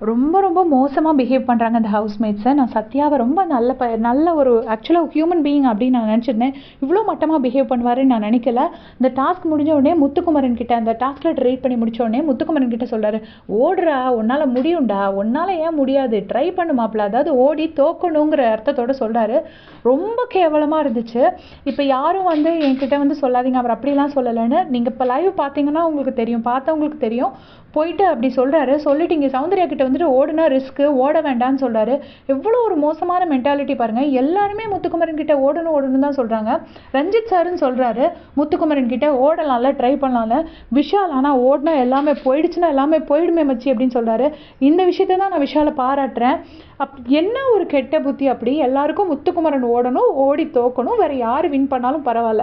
ரொம்ப ரொம்ப மோசமாக பிஹேவ் பண்ணுறாங்க அந்த ஹவுஸ்மேட்ஸை நான் சத்யாவை ரொம்ப நல்ல ப நல்ல ஒரு ஆக்சுவலாக ஹியூமன் பீயிங் அப்படின்னு நான் நினச்சிருந்தேன். இவ்வளோ மட்டமாக பிஹேவ் பண்ணுவாருன்னு நான் நினைக்கல. இந்த டாஸ்க் முடிஞ்ச உடனே முத்துக்குமரன் கிட்ட அந்த டாஸ்கில் ட்ரீட் பண்ணி முடிச்ச உடனே முத்துக்குமரன் கிட்ட சொல்கிறாரு ஓடுறா உன்னால் முடியும்டா. உன்னால் ஏன் முடியாது? ட்ரை பண்ணு மாப்பிள்ள அதாவது ஓடி தோக்கணுங்கிற அர்த்தத்தோட சொல்கிறாரு ரொம்ப கேவலமாக இருந்துச்சு. இப்போ யாரும் வந்து என்கிட்ட வந்து சொல்லாதீங்க. அவர் அப்படிலாம் சொல்லலைன்னு நீங்கள் இப்போ லைவ் பார்த்தீங்கன்னா உங்களுக்கு தெரியும். பார்த்தவங்களுக்கு தெரியும். போயிட்டு அப்படி சொல்கிறாரு சொல்லிட்டு இங்கே சௌந்தர்யா கிட்ட வந்துட்டு ஓடுனா ரிஸ்க்கு ஓட வேண்டாம்னு சொல்கிறாரு எவ்வளோ ஒரு மோசமான மென்டாலிட்டி பாருங்கள் எல்லாருமே முத்துக்குமரன் கிட்ட ஓடணும் ஓடணும் தான் சொல்கிறாங்க ரஞ்சித் சாருன்னு சொல்கிறாரு முத்துக்குமரன் கிட்ட ஓடலாம்ல ட்ரை பண்ணலாம்ல. விஷால் ஆனால் ஓடினா எல்லாமே போயிடுச்சுன்னா எல்லாமே போயிடுமே மச்சி அப்படின்னு சொல்கிறாரு இந்த விஷயத்த தான் நான் விஷாலை பாராட்டுறேன். அப் என்ன ஒரு கெட்ட புத்தி அப்படி எல்லாருக்கும் முத்துக்குமரன் ஓடணும் ஓடி தோக்கணும் வேறு யார் வின் பண்ணாலும் பரவாயில்ல.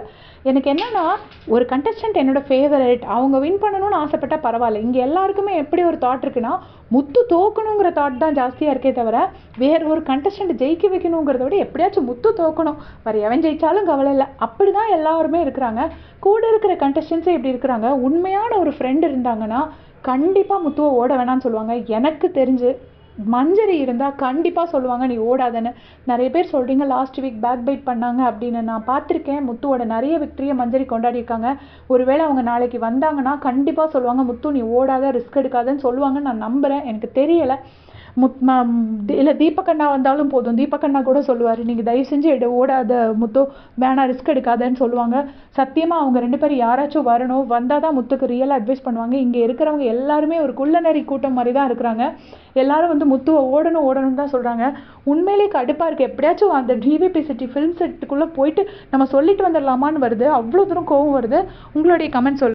எனக்கு என்னென்னா ஒரு கண்டஸ்டன்ட் என்னோட ஃபேவரட் அவங்க வின் பண்ணணும்னு ஆசைப்பட்டா பரவாயில்ல. இங்கே எல்லாருக்குமே எப்படி ஒரு தாட் இருக்குன்னா முத்து தோக்கணுங்கிற தாட் தான் ஜாஸ்தியாக இருக்கே தவிர வேறு ஒரு கண்டஸ்டன்ட் ஜெயிக்க வைக்கணுங்கிறத விட எப்படியாச்சும் முத்து தோக்கணும். வேறு எவன் ஜெயித்தாலும் கவலை இல்லை. அப்படி தான் எல்லாருமே இருக்கிறாங்க. கூட இருக்கிற கண்டஸ்டன்ஸே இப்படி இருக்கிறாங்க. உண்மையான ஒரு ஃப்ரெண்ட் இருந்தாங்கன்னா கண்டிப்பாக முத்துவை ஓட வேணாம்னு சொல்லுவாங்க. எனக்கு தெரிஞ்சு மஞ்சரி இருந்தால் கண்டிப்பாக சொல்லுவாங்க. நீ ஓடாதன்னு. நிறைய பேர் சொல்கிறீங்க லாஸ்ட் வீக் பேக் பைட் பண்ணாங்க அப்படின்னு. நான் பார்த்துருக்கேன். முத்துவோட நிறைய விக்டரியை மஞ்சரி கொண்டாடியிருக்காங்க. ஒருவேளை அவங்க நாளைக்கு வந்தாங்கன்னா கண்டிப்பாக சொல்லுவாங்க முத்து நீ ஓடாத ரிஸ்க் எடுக்காதன்னு சொல்லுவாங்கன்னு நான் நம்புகிறேன் எனக்கு தெரியலை. முத் இல்லை தீபக்கண்ணா வந்தாலும் போதும். தீபக்கண்ணா கூட சொல்லுவார் நீங்கள் தயவு செஞ்சு எடு ஓடாத முத்து. வேணாம் ரிஸ்க் எடுக்காதன்னு சொல்லுவாங்க. சத்தியமாக அவங்க ரெண்டு பேரும் யாராச்சும் வரணும். வந்தால் தான் முத்துக்கு ரியலாக அட்வைஸ் பண்ணுவாங்க. இங்கே இருக்கிறவங்க எல்லாருமே ஒரு குள்ளநரி கூட்டம் மாதிரி தான் இருக்கிறாங்க. எல்லாரும் வந்து முத்துவை ஓடணும் ஓடணும்னு தான் சொல்கிறாங்க உண்மையிலே கடுப்பாக இருக்குது எப்படியாச்சும் அந்த டிவிபி சிட்டி ஃபிலிம் செட்டுக்குள்ளே போயிட்டு நம்ம சொல்லிட்டு வந்துடலாமான்னு வருது. அவ்வளோ தூரம் கோவம் வருது. உங்களுடைய கமெண்ட் சொல்லு